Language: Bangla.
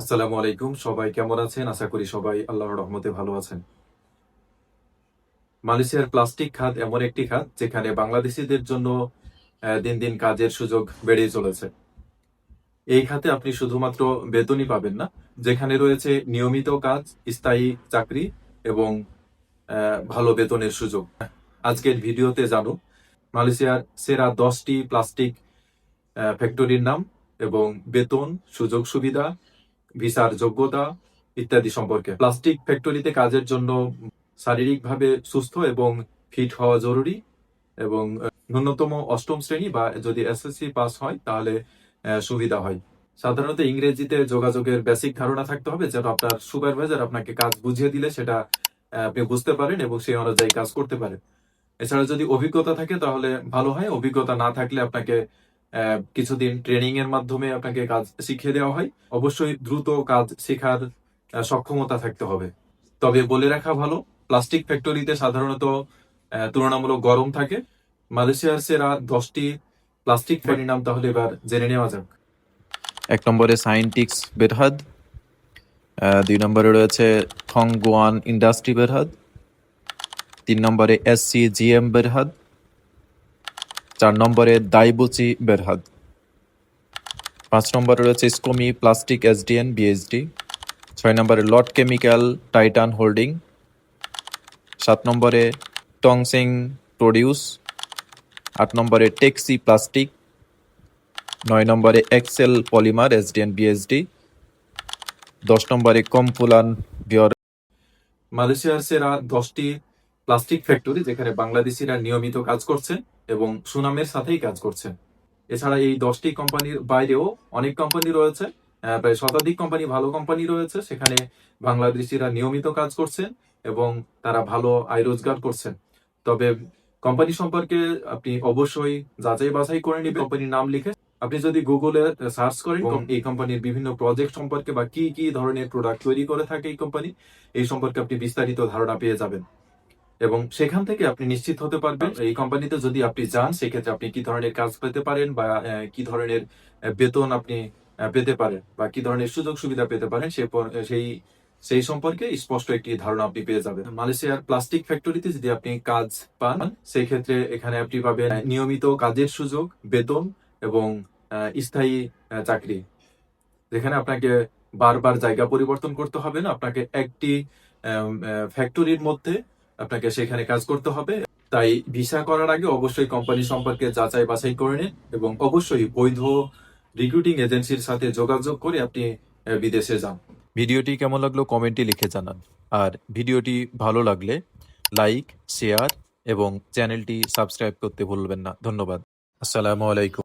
আসসালামু আলাইকুম, সবাই কেমন আছেন? আশা করি সবাই আল্লাহর রহমতে ভালো আছেন। মালয়েশিয়ার প্লাস্টিক খাত এমন একটি খাত যেখানে বাংলাদেশিদের জন্য দিন দিন কাজের সুযোগ বেড়েই চলেছে। এই খাতে আপনি শুধুমাত্র বেতনই পাবেন না, যেখানে রয়েছে নিয়মিত কাজ, স্থায়ী চাকরি এবং ভালো বেতনের সুযোগ। আজকের ভিডিওতে জানুন, মালয়েশিয়ার সেরা দশটি প্লাস্টিক ফ্যাক্টরির নাম এবং বেতন, সুযোগ সুবিধা ভিসার যোগ্যতা ইত্যাদি সম্পর্কে। প্লাস্টিক ফ্যাক্টরিতে কাজের জন্য শারীরিকভাবে সুস্থ এবং ফিট হওয়া জরুরি এবং ন্যূনতম অষ্টম শ্রেণি বা যদি এসএসসি পাস হয় তাহলে সুবিধা হয়। সাধারণত ইংরেজিতে যোগাযোগের বেসিক ধারণা থাকতে হবে যেন আপনার সুপারভাইজার আপনাকে কাজ বুঝিয়ে দিলে সেটা আপনি বুঝতে পারেন এবং সেই অনুযায়ী কাজ করতে পারেন। এছাড়া যদি অভিজ্ঞতা থাকে তাহলে ভালো হয়, অভিজ্ঞতা না থাকলে আপনাকে কিছুদিন ট্রেনিং এর মাধ্যমে আপনাকে কাজ শিখিয়ে দেওয়া হয়। অবশ্যই দ্রুত কাজ শেখার সক্ষমতা থাকতে হবে। তবে বলে রাখা ভালো প্লাস্টিক ফ্যাক্টরিতে সাধারণত তুলনামূলক গরম থাকে। মালয়েশিয়ার সেরা দশটি প্লাস্টিক ফ্যাক্টরির নাম তাহলে এবার জেনে নেওয়া যাক। এক নম্বরে সাইন্টিক্স বেরহাদ দুই নম্বরে রয়েছে থংগুয়ান ইন্ডাস্ট্রি বেরহাদ, তিন নম্বরে এস সি জিএম বেরহাদ চার নম্বরে দাইবুচি বেরহাদ। পাঁচ নম্বরে রয়েছে স্কোমি প্লাস্টিক এসডিএন বিএসডি ছয় নম্বরে লট কেমিক্যাল টাইটান হোল্ডিং। সাত নম্বরে টংসিং প্রডিউস। আট নম্বরে টেক্সি প্লাস্টিক। নয় নম্বরে এক্সেল পলিমার, এসডিএন বিএসডি দশ নম্বরে কম্পুলান বিয়র মালয়েশিয়ার সেরা দশটি প্লাস্টিক ফ্যাক্টরি যেখানে বাংলাদেশিরা নিয়মিত কাজ করছে। এবং সুনামের সাথেই কাজ করছে। এছাড়া এই দশটি কোম্পানির বাইরেও অনেক কোম্পানি রয়েছে প্রায় শতাধিক কোম্পানি ভালো কোম্পানি রয়েছে সেখানে বাংলাদেশিরা নিয়মিত কাজ করছেন এবং তারা ভালো আয় রোজগার করছেন। তবে কোম্পানি সম্পর্কে আপনি অবশ্যই যাচাই বাছাই করে নিবেন। কোম্পানির নাম লিখে আপনি যদি গুগলে সার্চ করেন এই কোম্পানির বিভিন্ন প্রজেক্ট সম্পর্কে বা কি কি ধরনের প্রোডাক্ট তৈরি করে থাকে এই কোম্পানি এই সম্পর্কে আপনি বিস্তারিত ধারণা পেয়ে যাবেন। এবং সেখান থেকে আপনি নিশ্চিত হতে পারবেন, এই কোম্পানিতে যদি আপনি যান, সেক্ষেত্রে আপনি কি ধরনের কাজ পেতে পারেন বা কি ধরনের বেতন আপনি পেতে পারেন বা কি ধরনের সুযোগ সুবিধা পেতে পারেন সেই সেই সম্পর্কে স্পষ্ট একটি ধারণা আপনি পেয়ে যাবেন। মালয়েশিয়ার প্লাস্টিক ফ্যাক্টরিতে যদি আপনি কাজ পান সেই ক্ষেত্রে এখানে আপনি পাবেন নিয়মিত কাজের সুযোগ, বেতন এবং স্থায়ী চাকরি। যেখানে আপনাকে বারবার জায়গা পরিবর্তন করতে হবে না, আপনাকে একটি ফ্যাক্টরির মধ্যে আপনাকে সেখানে কাজ করতে হবে। তাই ভিসা করার আগে অবশ্যই কোম্পানি সম্পর্কে যাচাই বাছাই করে নিন এবং অবশ্যই বৈধ রিক্রুটিং এজেন্সির সাথে যোগাযোগ করে আপনি বিদেশে যান। ভিডিওটি কেমন লাগল কমেন্টে লিখে জানান। আর ভিডিওটি ভালো লাগলে লাইক, শেয়ার এবং চ্যানেলটি সাবস্ক্রাইব করতে ভুলবেন না। ধন্যবাদ। আসসালামু আলাইকুম।